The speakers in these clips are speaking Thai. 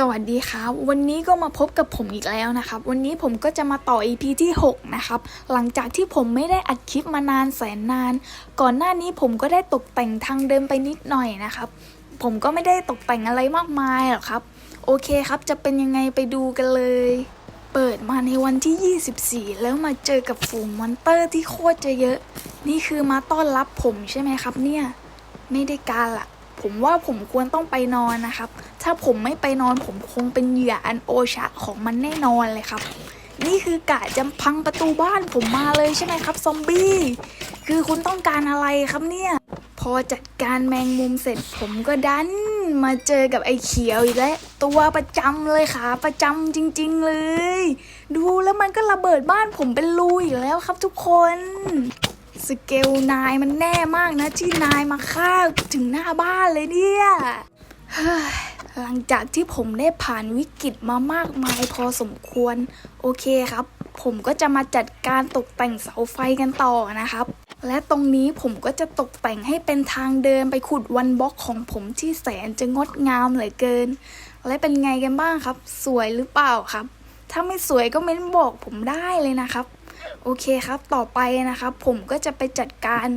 สวัสดีครับ วันนี้ก็มาพบกับผมอีกแล้วนะครับ วันนี้ผมก็จะมาต่อ EP ที่ 6 นะครับ หลังจากที่ผมไม่ได้อัดคลิปมานานแสนนาน ก่อนหน้านี้ผมก็ได้ตกแต่งทางเดินไปนิดหน่อยนะครับ ผมก็ไม่ได้ตกแต่งอะไรมากมายหรอกครับ โอเคครับ จะเป็นยังไงไปดูกันเลย เปิดมาในวันที่ 24 แล้วมาเจอกับฝูงมอนเตอร์ที่โคตรจะเยอะ นี่คือมาต้อนรับผมใช่ไหมครับเนี่ย ไม่ได้การละ ผมว่าผมควรต้องไปนอนนะครับ ถ้าผมไม่ไปนอนผมคงเป็นเหยื่ออันโอชะของมันแน่นอนเลยครับ นี่คือกะจะพังประตูบ้านผมมาเลยใช่ไหมครับซอมบี้ คือคุณต้องการอะไรครับเนี่ย พอจัดการแมงมุมเสร็จผมก็ดันมาเจอกับไอ้เขียวอีกแล้วตัวประจำเลยค่ะประจำจริง ๆเลย ดูแล้วมันก็ระเบิดบ้านผมเป็นรูอีกแล้วครับทุกคน สเกลนายมันแน่มากนะที่นายมาฆ่าถึงหน้าบ้านเลยเนี่ยหลังจากที่ผมได้ผ่านวิกฤตมามากมายพอสมควร โอเคครับ ผมก็จะมาจัดการตกแต่งเสาไฟกันต่อนะครับ และตรงนี้ผมก็จะตกแต่งให้เป็นทางเดินไปขุดวันบล็อกของผมที่แสนจะงดงามเหลือเกิน และเป็นไงกันบ้างครับ สวยหรือเปล่าครับ ถ้าไม่สวยก็เม้นบอกผมได้เลยนะครับ โอเคครับ ต่อไปนะครับ ผมก็จะไปจัดการ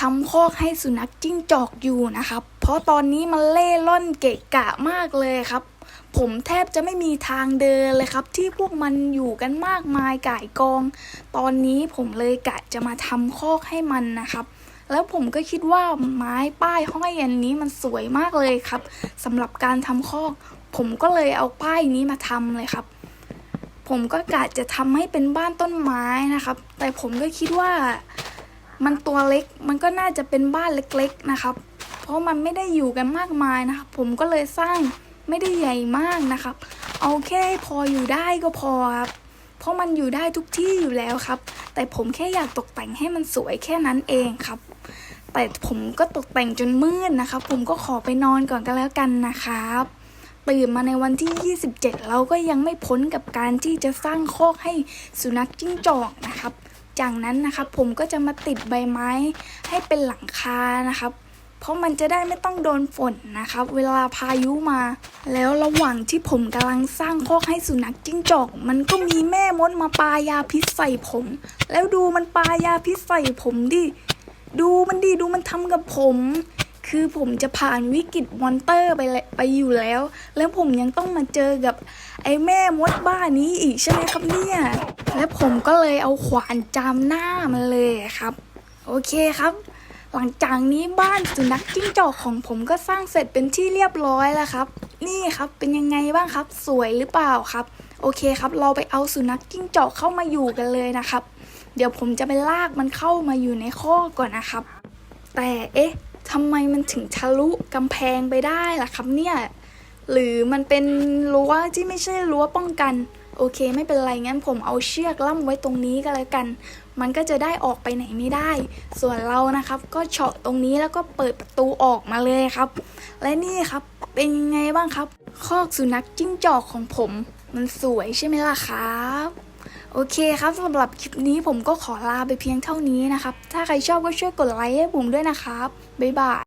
ทำคอกให้สุนัขจิ้งจอกอยู่นะครับ เพราะตอนนี้มันเล่ร่อนเกะกะมากเลยครับ ผมแทบจะไม่มีทางเดินเลยครับ ที่พวกมันอยู่กันมากมายก่ายกอง ตอนนี้ผมเลยกะจะมาทำคอกให้มันนะครับ แล้วผมก็คิดว่าไม้ป้ายห้อยอันนี้มันสวยมากเลยครับสำหรับการทำคอก ผมก็เลยเอาป้ายนี้มาทำเลยครับ ผมก็กะจะทำให้เป็นบ้านต้นไม้นะครับ แต่ผมก็คิดว่ามันตัวเล็ก มันก็น่าจะเป็นบ้านเล็ก ๆนะครับ เพราะมันไม่ได้อยู่กันมากมายนะครับ ผมก็เลยสร้างไม่ได้ใหญ่มากนะครับ เอาแค่พออยู่ได้ก็พอครับ เพราะมันอยู่ได้ทุกที่อยู่แล้วครับ แต่ผมแค่อยากตกแต่งให้มันสวยแค่นั้นเองครับ แต่ผมก็ตกแต่งจนมืดนะครับ ผมก็ขอไปนอนก่อนก็แล้วกันนะครับ ตื่นมาในวันที่ 27 เราก็ยังไม่พ้นกับการที่จะสร้างคอกให้สุนัขจิ้งจอกนะครับ จากนั้นนะครับผมก็จะมาติดใบไม้ให้เป็นหลังคานะครับ เพราะมันจะได้ไม่ต้องโดนฝนนะครับ เวลาพายุมา แล้วระหว่างที่ผมกำลังสร้างคอกให้สุนัขจิ้งจอก มันก็มีแม่มดมาปายาพิษใส่ผม แล้วดูมันปายาพิษใส่ผมดิ ดูมันดีดูมันทำกับผม คือผมจะผ่านวิกฤตมอนเตอร์ไปไปอยู่แล้ว แล้วผมยังต้องมาเจอกับไอ้แม่มดบ้านี้อีกใช่ไหมครับเนี่ย และผมก็เลยเอาขวานจามหน้ามันเลยครับ โอเคครับ หลังจากนี้บ้านสุนัขจิ้งจอกของผมก็สร้างเสร็จเป็นที่เรียบร้อยแล้วครับ นี่ครับเป็นยังไงบ้างครับ สวยหรือเปล่าครับ โอเคครับ เราไปเอาสุนัขจิ้งจอกเข้ามาอยู่กันเลยนะครับ เดี๋ยวผมจะไปลากมันเข้ามาอยู่ในข้อก่อนนะครับ แต่เอ๊ะ ทำไมมันถึงทะลุกำแพงไปได้ล่ะครับเนี่ย หรือมันเป็นรั้วที่ไม่ใช่รั้วป้องกัน โอเคไม่เป็นไรงั้นผมเอาเชือกล่ำไว้ตรงนี้ก็แล้วกัน มันก็จะได้ออกไปไหนไม่ได้ ส่วนเรานะครับ ก็เฉาะตรงนี้แล้วก็เปิดประตูออกมาเลยครับ และนี่ครับเป็นยังไงบ้างครับ คอกสุนัขจิ้งจอกของผม มันสวยใช่ไหมล่ะครับ โอเคครับสำหรับคลิปนี้ผมก็ขอลาไปเพียงเท่านี้นะครับ ถ้าใครชอบก็ช่วยกดไลค์ให้ผมด้วยนะครับ บ๊ายบาย